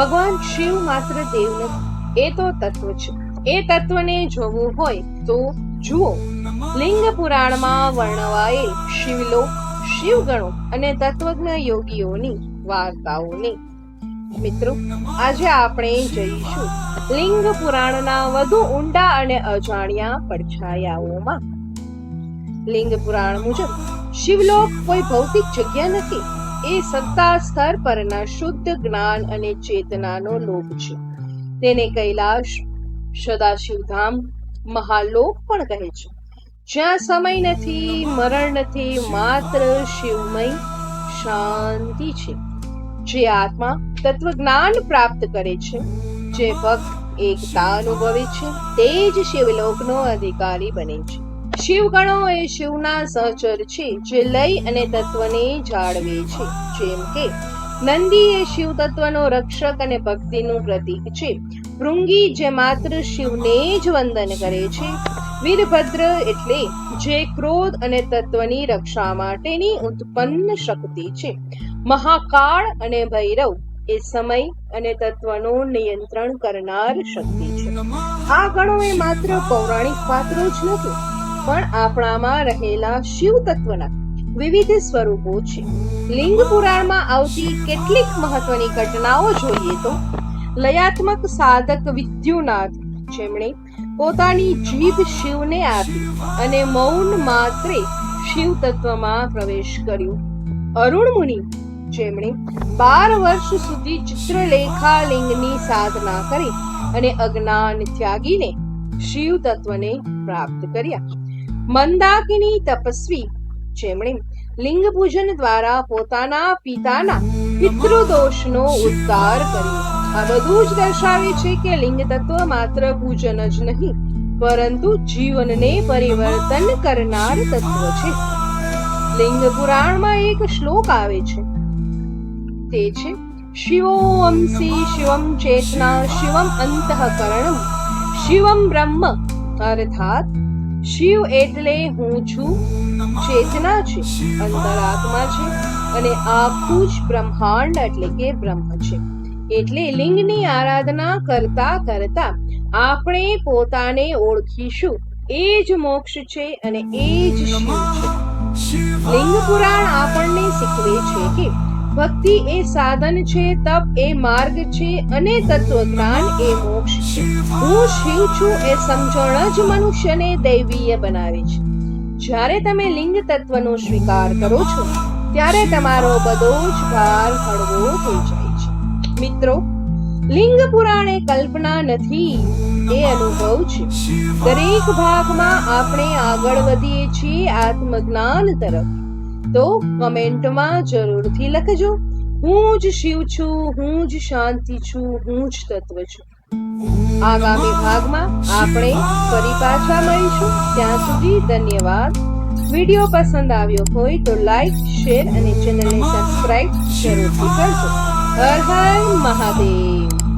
ભગવાન શિવ માત્ર દેવ નથી એ તો તત્વ છે એ તત્વને જોવું હોય તો જુઓ. લિંગ પુરાણમાં વર્ણવાયેલ શિવલોક શિવગણો અને તત્વજ્ઞ યોગીઓની વાર્તાઓને. મિત્રો, આજે આપણે જઈશું લિંગ પુરાણના વધુ ઊંડા અને અજાણ્યા પડછાયાઓમાં. લિંગ પુરાણ મુજબ શિવલોક કોઈ ભૌતિક જગ્યા નથી. એ સત્તા સ્તર પરના શુદ્ધ જ્ઞાન અને ચેતનાનો લોક છે. તેને કૈલાશ સદાશિવધામ મહાલોક પણ કહે છે. જ્યાં સમય નથી, મરણ નથી, માત્ર શિવમય શાંતિ છે. જે આત્મા તત્વ જ્ઞાન પ્રાપ્ત કરે છે, જે ભક્ત એકતા અનુભવે છે, તે જ શિવલોકનો અધિકારી બને છે. શિવગણો એ શિવના સહચર છે, જે લય અને તત્વને જાળવે છે. જેમ કે નંદી એ શિવ તત્વનો રક્ષક અને ભક્તિનું પ્રતીક છે. ભૃંગી જે માત્ર શિવને જ વંદન કરે છે. વીરભદ્ર એટલે જે ક્રોધ અને તત્વની રક્ષા માટેની ઉત્પન્ન શક્તિ છે. મહાકાળ અને ભૈરવ એ સમય અને તત્વનું નિયંત્રણ કરનાર શક્તિ છે. આ ગણો એ માત્ર પૌરાણિક પાત્રો જ નથી. પણ આપણામાં રહેલા શિવ તત્વના વિવિધ સ્વરૂપો છે. લિંગ પુરાણમાં આવતી કેટલીક મહત્વની ઘટનાઓ જોઈએ તો, લયાત્મક સાધક વિદ્યુનાથ જેમણે પોતાની જીભ શિવને આપી અને મૌન માત્રે શિવ તત્વમાં પ્રવેશ કર્યો. અરુણ મુનિ જેમણે બાર વર્ષ સુધી ચિત્રલેખા લિંગની સાધના કરી અને અજ્ઞાન ત્યાગીને શિવ તત્વને પ્રાપ્ત કર્યા. મંદાકિની તપસ્વી. જેમણે લિંગ પૂજન દ્વારા પોતાના પિતાના પિતૃદોષનો ઉદ્ધાર કર્યો. આ બધું જ દર્શાવે છે કે લિંગ તત્વ માત્ર પૂજન જ નહીં, પરંતુ જીવનને પરિવર્તન કરનાર તત્વ છે. લિંગ પુરાણમાં એક શ્લોક આવે છે. તે છે શિવોઅંસી શિવમ ચેતના શિવમ અંતઃકરણમ શિવમ બ્રહ્મ. અર્થાત શિવ એટલે હું છું, ચેતના છે, અંતરાત્મા છે અને આખું જ બ્રહ્માંડ એટલે કે બ્રહ્મ છે. એટલે લિંગની આરાધના કરતા કરતા આપણે પોતાને ઓળખીશું. એ જ મોક્ષ છે અને એ જ શિવ છે. લિંગ પુરાણ આપણને શીખવે છે કે ભક્તિ એ સાધન છે, તપ એ માર્ગ છે, અને તત્વજ્ઞાન એ મોક્ષ છે. હું શિવ છું એ સમજણ જ મનુષ્યને દૈવીય બનાવે છે. જ્યારે તમે લિંગ તત્વનો સ્વીકાર કરો છો, ત્યારે તમારો બધો જ ભાર હળવો થઈ જાય છે. મિત્રો, લિંગ પુરાણ કલ્પના નથી, એ અનુભવ છે. દરેક ભાગમાં આપણે આગળ વધીએ છીએ આત્મજ્ઞાન તરફ. તો કમેન્ટમાં જરૂરથી લખજો. હું જ શિવ છું, હું જ શાંતિ છું, હું જ તત્વ છું. આગામી ભાગમાં આપણે ફરી પાછા મળીશું. ત્યાં સુધી ધન્યવાદ. વીડિયો પસંદ આવ્યો હોય તો લાઈક, શેર અને ચેનલને સબસ્ક્રાઇબ જરૂરથી કરજો. હર હર મહાદેવ.